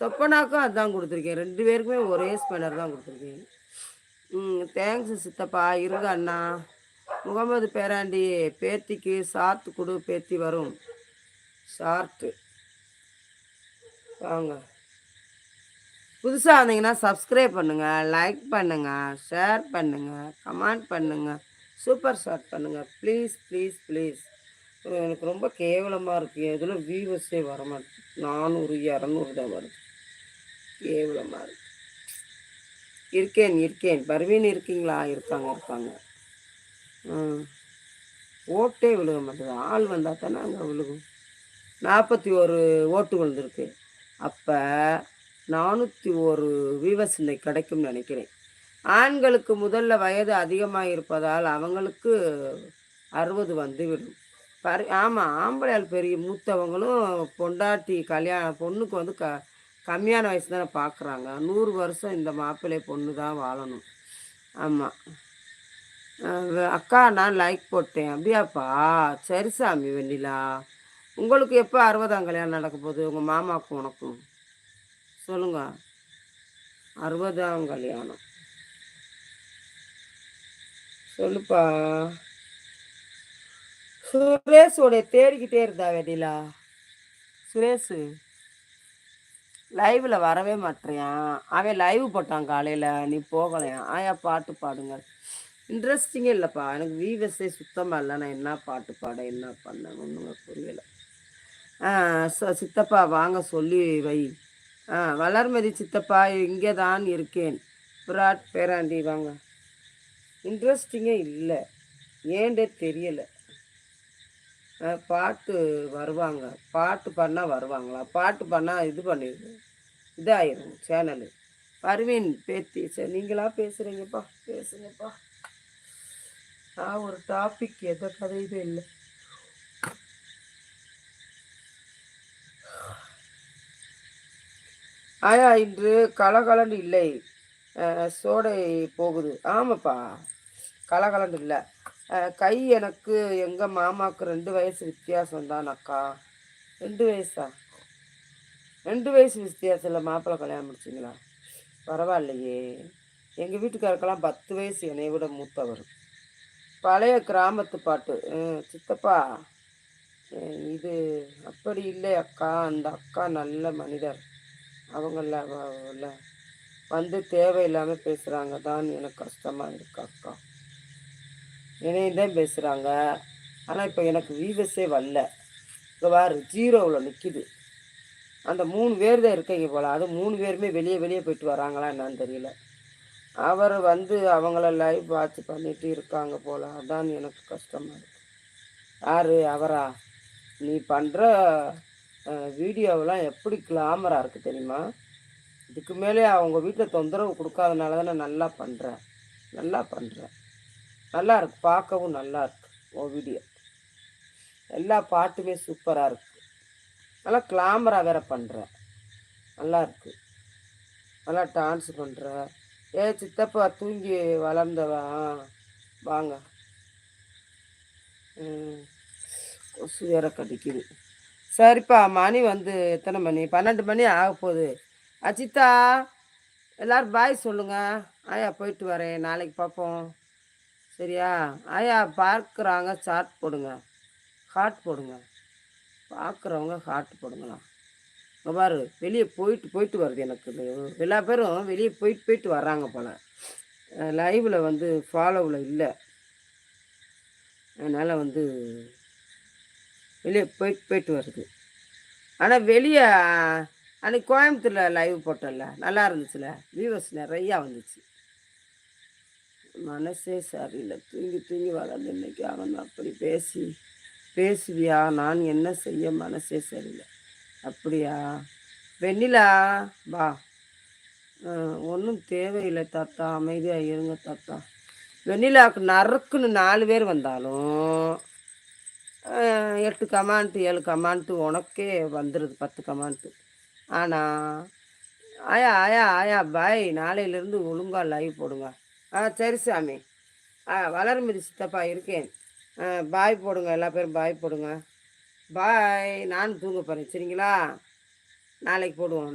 சொப்பனாக்கும் அதுதான் கொடுத்துருக்கேன். ரெண்டு பேருக்குமே ஒரே ஸ்பெனர் தான் கொடுத்துருக்கேன். ம் தேங்க்ஸ் சித்தப்பா. இருங்க அண்ணா. முகமது பேராண்டி பேத்திக்கு சாத்து கொடு பேத்தி வரும். ஷார்ட்டு வாங்க. புதுசாக வந்தீங்கன்னா சப்ஸ்கிரைப் பண்ணுங்கள் லைக் பண்ணுங்கள் ஷேர் பண்ணுங்கள் கமெண்ட் பண்ணுங்கள் சூப்பர் ஷாட் பண்ணுங்கள் ப்ளீஸ் ப்ளீஸ் ப்ளீஸ் எனக்கு ரொம்ப கேவலமாக இருக்குது எதில் வியூவர்ஸே வர நானூறு இரநூறு தான் வருது. கேவலமாக இருக்கு. இருக்கேன் இருக்கேன். பர்வீன் இருக்கீங்களா? இருக்காங்க இருக்காங்க. ம். ஓட்டே விழுக மாட்டேது. ஆள் வந்தால் தானே அங்கே விழுகும். நாற்பத்தி ஒரு ஓட்டு விழுந்திருக்கு. அப்போ நானூற்றி ஒரு வீவர்ஸ் இன்னைக்கு கிடைக்கும்னு நினைக்கிறேன். ஆண்களுக்கு முதல்ல வயது அதிகமாக இருப்பதால் அவங்களுக்கு அறுபது வந்துவிடும். பரி ஆமாம் ஆம்பளையால் பெரிய மூத்தவங்களும் பொண்டாட்டி கல்யாணம் பொண்ணுக்கு வந்து க கம்மியான வயசு தானே பார்க்குறாங்க. நூறு வருஷம் இந்த மாப்பிள்ளை பொண்ணு தான் வாழணும். ஆமாம் அக்கா நான் லைக் போட்டேன். அப்படியாப்பா? சரி சாமி வெண்ணிலா. உங்களுக்கு எப்போ அறுபதாம் கல்யாணம் நடக்க போகுது? உங்கள் மாமாவுக்கும் உனக்கும். சொல்லுங்க. அறுபதாம் கல்யாணம். சொல்லுப்பா. சுரேஷோடைய தேடிக்கிட்டே இருந்தா வெண்ணிலா. சுரேஷு. லைவில் வரவே மாட்டேறியான் அவன் லைவ் போட்டான் காலையில். நீ போகலையா? ஆயா பாட்டு பாடுங்க. இன்ட்ரெஸ்டிங்கே இல்லைப்பா. எனக்கு வீவஸே சுத்தமாக இல்லை. நான் என்ன பாட்டு பாட என்ன பண்ண ஒன்றுமே புரியலை. சித்தப்பா வாங்க சொல்லி வை. ஆ வளர்மதி சித்தப்பா இங்கே தான் இருக்கேன். விராட் பேராண்டி வாங்க. இன்ட்ரெஸ்டிங்கே இல்லை. ஏண்டே தெரியலை. பாட்டு வருவாங்க. பாட்டு பண்ணால் வருவாங்களா? பாட்டு பண்ணால் இது பண்ணிடுது. இதாயிரும் சேனலு. பர்வீன் பேத்தி சரி நீங்களா பேசுகிறீங்கப்பா பேசுங்கப்பா. நான் ஒரு டாபிக் எந்த கதையுமே இல்லை. ஆயா இன்று கலகலன் இல்லை. சோடை போகுது. ஆமாப்பா. கலகலன் இல்லை. கை எனக்கு எங்கள் மாமாவுக்கு ரெண்டு வயசு வித்தியாசம் தான் அக்கா ரெண்டு வயசா? ரெண்டு வயசு வித்தியாசத்தில் மாப்பிள்ளை கல்யாணம் முடிச்சிங்களா? பரவாயில்லையே. எங்கள் வீட்டுக்காரருக்கெல்லாம் பத்து வயசு என்னை விட மூத்தவர். பழைய கிராமத்து பாட்டு. சித்தப்பா இது அப்படி இல்லை அக்கா. அந்த அக்கா நல்ல மனிதர். அவங்கள வந்து தேவையில்லாமல் பேசுகிறாங்க தான் எனக்கு கஷ்டமாக இருக்கு அக்கா. தான் பேசுகிறாங்க ஆனால் இப்போ எனக்கு வீவஸே வரல. இப்போ வேறு ஜீரோவில் நிற்கிது அந்த மூணு பேர் தான் இருக்கீங்க போல். அது மூணு பேருமே வெளியே வெளியே போயிட்டு வராங்களா என்னான்னு தெரியல. அவர் வந்து அவங்கள லைவ் வாட்ச் பண்ணிட்டு இருக்காங்க போல். அதான் எனக்கு கஷ்டமாக இருக்கு. யார்? அவரா? நீ பண்ணுற வீடியோவெலாம் எப்படி கிளாமராக இருக்குது தெரியுமா? இதுக்கு மேலே அவங்க வீட்டில் தொந்தரவு கொடுக்காதனால தானே நல்லா பண்ணுறேன் நல்லா பண்ணுறேன் நல்லா இருக்கு பார்க்கவும் நல்லா இருக்கு ஓ வீடியோ எல்லா பாட்டுமே சூப்பராக இருக்குது நல்லா கிளாமராக வேற பண்ணுறேன் நல்லா இருக்கு நல்லா டான்ஸ் பண்ணுற ஏ சித்தப்பா தூங்கி வளர்ந்தவா? வாங்க. கொசு வேற கடிக்குது. சரிப்பா மணி வந்து எத்தனை மணி? பன்னெண்டு மணி ஆக போகுது. அச்சித்தா எல்லோரும் பாய் சொல்லுங்கள் ஆயா போயிட்டு வரேன். நாளைக்கு பார்ப்போம் சரியா? ஆயா பார்க்குறாங்க சாட் போடுங்க. ஹார்ட் போடுங்க. பார்க்குறவங்க ஹார்ட் போடுங்களா இங்கே பாரு வெளியே போயிட்டு போயிட்டு வருது எனக்கு எல்லா பேரும் வெளியே போயிட்டு போயிட்டு வர்றாங்க போல். லைவில் வந்து ஃபாலோவில் இல்லை. அதனால் வந்து வெளியே போயிட்டு போயிட்டு வருது. ஆனால் வெளியே அன்றைக்கி கோயம்புத்தூரில் லைவ் போட்டோம்ல நல்லா இருந்துச்சுல? வியூவர்ஸ் நிறையா வந்துச்சு. மனசே சரியில்லை. தூங்கி தூங்கி வளர்ந்து இன்னைக்கு அவன் அப்படி பேசி பேசுவியா? நான் என்ன செய்ய? மனசே சரியில்லை. அப்படியா? வெண்ணிலா வா. ஒன்றும் தேவையில்லை தாத்தா. அமைதியாக இருங்க தாத்தா. வெண்ணிலாவுக்கு நறுக்குன்னு நாலு பேர் வந்தாலும் எட்டு கமாண்ட்டு ஏழு கமாண்ட்டு உனக்கே வந்துடுது பத்து கமாண்ட்டு ஆனால் ஆயா ஆயா ஆயா பாய் நாளையிலேருந்து ஒழுங்காக லைவ் போடுங்க. ஆ சரி சாமி. ஆ வளர்மதி சித்தப்பா இருக்கேன். பாய் போடுங்க எல்லா பேரும் பாய் போடுங்க. பாய் நானும் தூங்க போகிறேன் சரிங்களா? நாளைக்கு போடுவோம்.